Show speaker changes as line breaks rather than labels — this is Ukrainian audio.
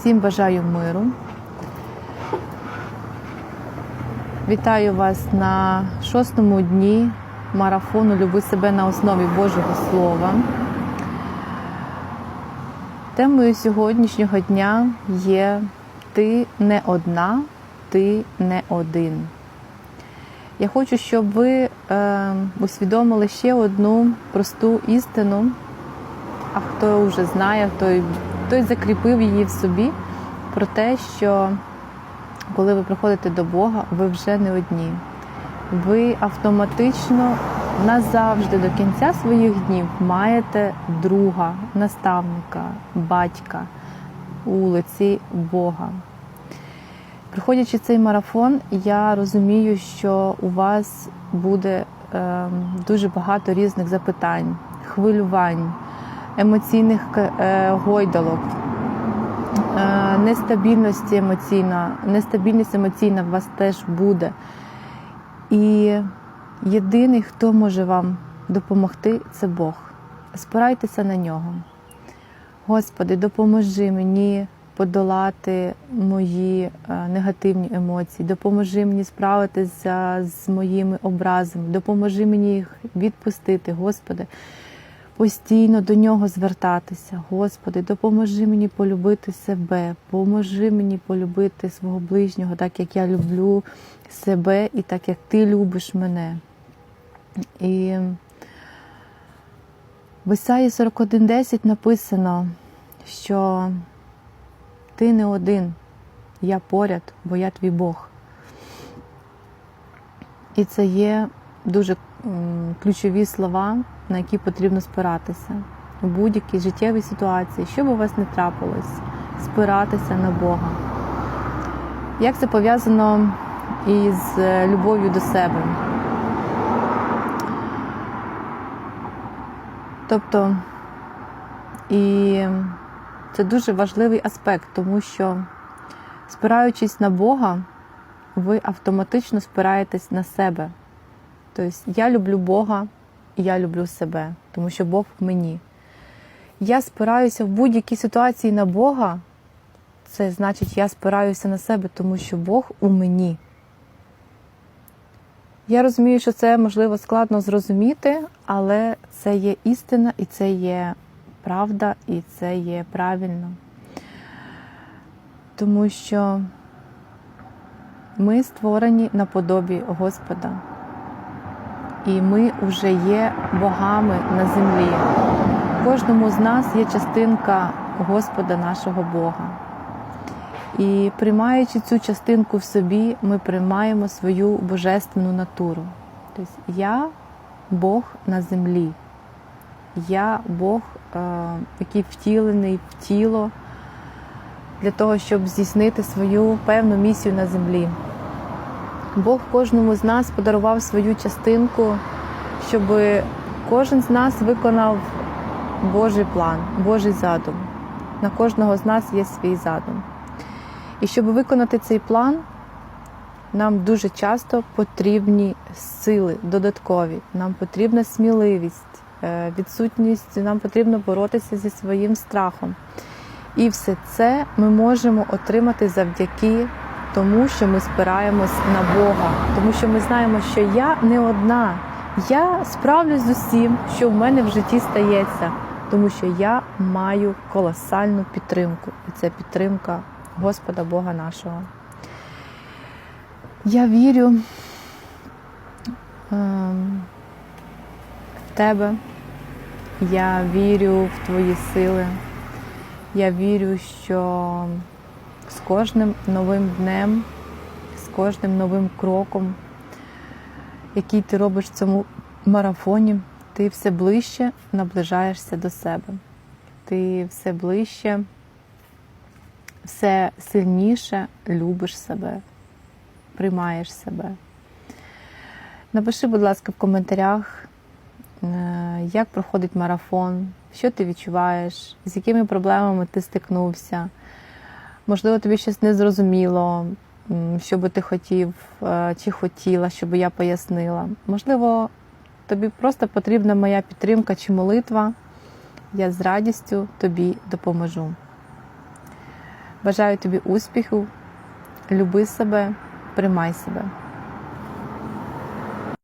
Всім бажаю миру. Вітаю вас на шостому дні марафону Люби себе на основі Божого Слова. Темою сьогоднішнього дня є Ти не одна, ти не один. Я хочу, щоб ви е, усвідомили ще одну просту істину, а хто вже знає, той, той закріпив її в собі про те, що коли ви приходите до Бога, ви вже не одні. Ви автоматично назавжди до кінця своїх днів маєте друга, наставника, батька у лиці Бога. Приходячи цей марафон, я розумію, що у вас буде е, дуже багато різних запитань, хвилювань, емоційних е, гойдалок, е, нестабільності емоційна, нестабільність емоційна в вас теж буде. І єдиний, хто може вам допомогти, це Бог. Спирайтеся на нього. Господи, допоможи мені подолати мої негативні емоції, допоможи мені справитися з моїми образами, допоможи мені їх відпустити, Господи, постійно до нього звертатися. Господи, допоможи мені полюбити себе, поможи мені полюбити свого ближнього, так як я люблю себе і так як ти любиш мене. І в Ісаї 41.10 написано, що ти не один, я поряд, бо я твій Бог. І це є дуже ключові слова, на які потрібно спиратися у будь-якій життєвій ситуації, що б у вас не трапилось, спиратися на Бога. Як це пов'язано із любов'ю до себе? Тобто, і це дуже важливий аспект, тому що, спираючись на Бога, ви автоматично спираєтесь на себе. Тобто, я люблю Бога і я люблю себе, тому що Бог в мені. Я спираюся в будь-якій ситуації на Бога, це значить, я спираюся на себе, тому що Бог у мені. Я розумію, що це можливо складно зрозуміти, але це є істина і це є правда, і це є правильно. Тому що ми створені наподобі Господа. І ми вже є богами на землі. Кожному з нас є частинка Господа нашого Бога. І приймаючи цю частинку в собі, ми приймаємо свою божественну натуру. Тобто я Бог на землі. Я Бог, який втілений в тіло для того, щоб здійснити свою певну місію на землі. Бог кожному з нас подарував свою частинку, щоб кожен з нас виконав Божий план, Божий задум. На кожного з нас є свій задум. І щоб виконати цей план, нам дуже часто потрібні сили додаткові, нам потрібна сміливість, відсутність, нам потрібно боротися зі своїм страхом. І все це ми можемо отримати завдяки тому, що ми спираємось на Бога, тому що ми знаємо, що я не одна, я справлюсь з усім, що в мене в житті стається, тому що я маю колосальну підтримку, і це підтримка Господа Бога нашого. Я вірю ем, в тебе, я вірю в твої сили. Я вірю, що з кожним новим днем, з кожним новим кроком, який ти робиш в цьому марафоні, ти все ближче наближаєшся до себе. Ти все ближче, все сильніше любиш себе, приймаєш себе. Напиши, будь ласка, в коментарях, як проходить марафон, що ти відчуваєш, з якими проблемами ти стикнувся. Можливо, тобі щось не зрозуміло, що би ти хотів чи хотіла, щоб я пояснила. Можливо, тобі просто потрібна моя підтримка чи молитва. Я з радістю тобі допоможу. Бажаю тобі успіху, люби себе, приймай себе.